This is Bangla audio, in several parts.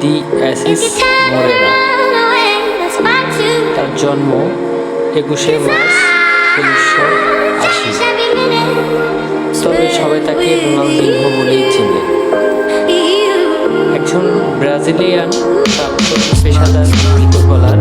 দি অ্যাসিস মোরেরা তার জন্ম একুশে মার্চ উনিশশো আশি। তবে সবাই তাকে রোনালদিনহো বলেই চিনে। একজন ব্রাজিলিয়ান পেশাদার ফুটবলার।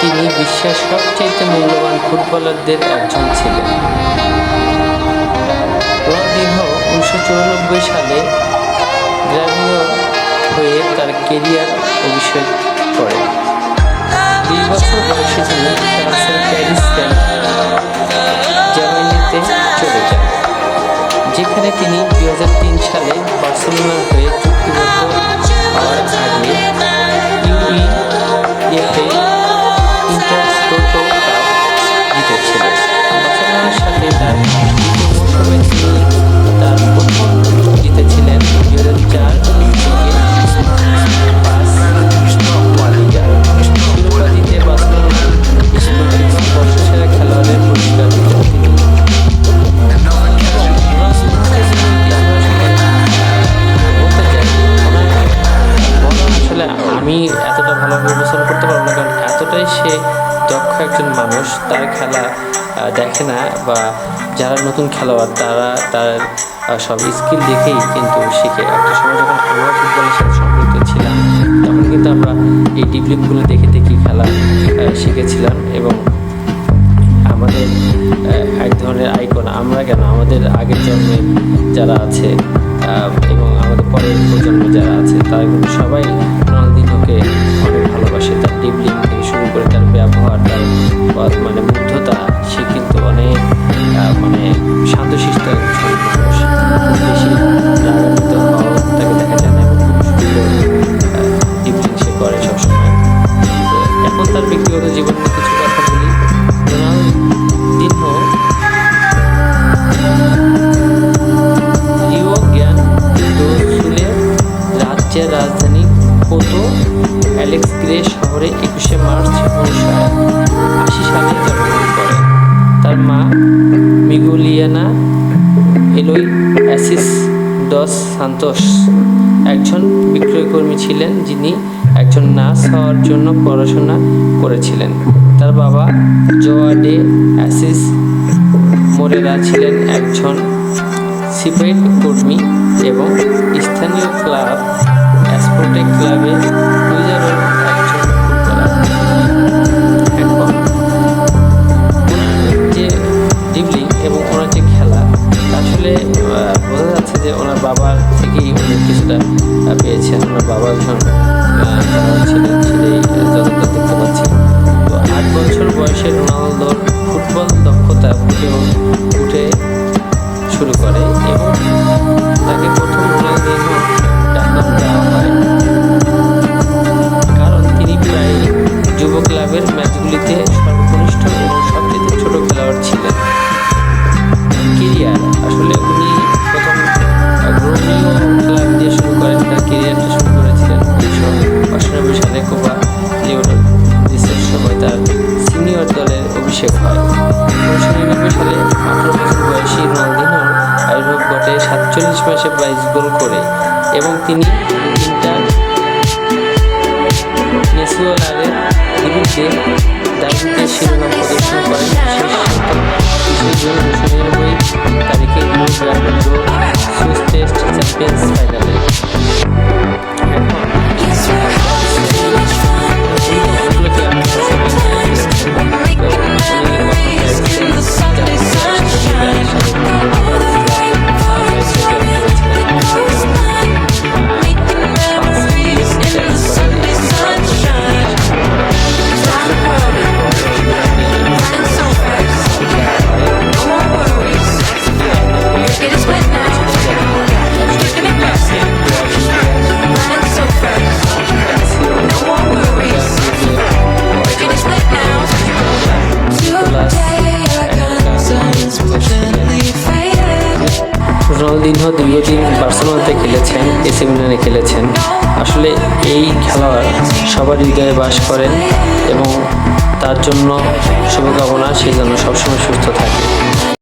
তিনি বিশ্বের সবচেয়ে মূল্যবান ফুটবলারদের একজন ছিলেন। রোনালদিনহো উনিশশো চুরানব্বই সালে গ্রামীয় হয়ে তার কেরিয়ার অভিষেক করেন। দুই বছর বয়সে তিনি ফ্রান্সের প্যারিস জার্মানিতে চলে যান, যেখানে তিনি দু হাজার তিন সালে বার্সেলোনার হয়ে চুক্তিবদ্ধ হওয়ার আগে ইউইএফএ আমি এতটা ভালোভাবে বিবেচনা করতে পারব না, কারণ এতটাই সে দক্ষ একজন মানুষ, তার খেলা দেখে না, বা যারা নতুন খেলোয়াড়, তারা তার সব স্কিল দেখেই কিন্তু শিখে। একটা সময় যখন আমরা ফুটবলের সাথে সম্পৃক্ত ছিলাম, তখন কিন্তু আমরা এই ডিপ্লিপগুলো দেখে দেখে খেলা শিখেছিলাম এবং আমাদের এক ধরনের আইকন আমরা কেন? আমাদের আগের জন্মে যারা আছে পরের প্রজন্ম যারা আছে, তারা কিন্তু সবাই রোনালদিনহোকে অনেক ভালোবাসে। তার ডিবলিং থেকে শুরু করে তার ব্যবহার, তার মানে মুগ্ধতা, সে কিন্তু অনেক মানে শান্তশিষ্ট একজন তার ব্যক্তিগত জীবন রাজ্যের রাজধানী কোতো, অ্যালেক্স গ্রে শহরে একুশে মার্চ উনিশশো আশি সালে জন্মগ্রহণ করেন তার মা Miguelina Eloi Assis dos Santos. একজন বিক্রয়কর্মী ছিলেন যিনি একজন নার্স হওয়ার জন্য পড়াশোনা করেছিলেন। তার বাবা জোয়াডে অ্যাসিস মোরেরা ছিলেন একজন সিপেট কর্মী এবং স্থানীয় ক্লাব অ্যাসপোর্টেক ক্লাবে এখন যে ডিবলিং এবং ওনার যে খেলা আসলে বোঝা যাচ্ছে যে ওনার বাবার থেকেই উনি কিছুটা পেয়েছেন ওনার বাবা একজন আহ, খেলোয়াড় ছিলেন সেটাই যতটা দেখতে পাচ্ছি। তো আট বছর বয়সে রোনালদোর ফুটবল দক্ষতা ফুটে উঠে শুরু করে এবং তাকে প্রথম রোনালদিনহো ডাক দেওয়া হয়। ক্লাবের ম্যাচগুলিতে সর্বকনিষ্ঠ এবং সবচেয়ে ছোট খেলোয়াড় ছিলেন। কেরিয়ার, আসলে উনি প্রথম ক্লাব দিয়ে শুরু করেন তার কেরিয়ারটা শুরু করেছিলেন উনিশশো অষ্টানব্বই সালে কোপা দেশের সময় তার সিনিয়র দলের অভিষেক হয়। উনিশশো নিরানব্বই সালে আঠারো বছর বয়সী রোনালদিনোর আবির্ভাব ঘটে সাতচল্লিশ মাসে বাইশ গোল করে এবং তিনি বিরুদ্ধে ডার্বিতে শিরোনাম বার্সেলোনাতে খেলেছেন, এসি মিলানে খেলেছেন। আসলে এই খেলোয়াড় সবার হৃদয়ে বাস করেন এবং তার জন্য শুভকামনা, সে জন্য সবসময় সুস্থ থাকে।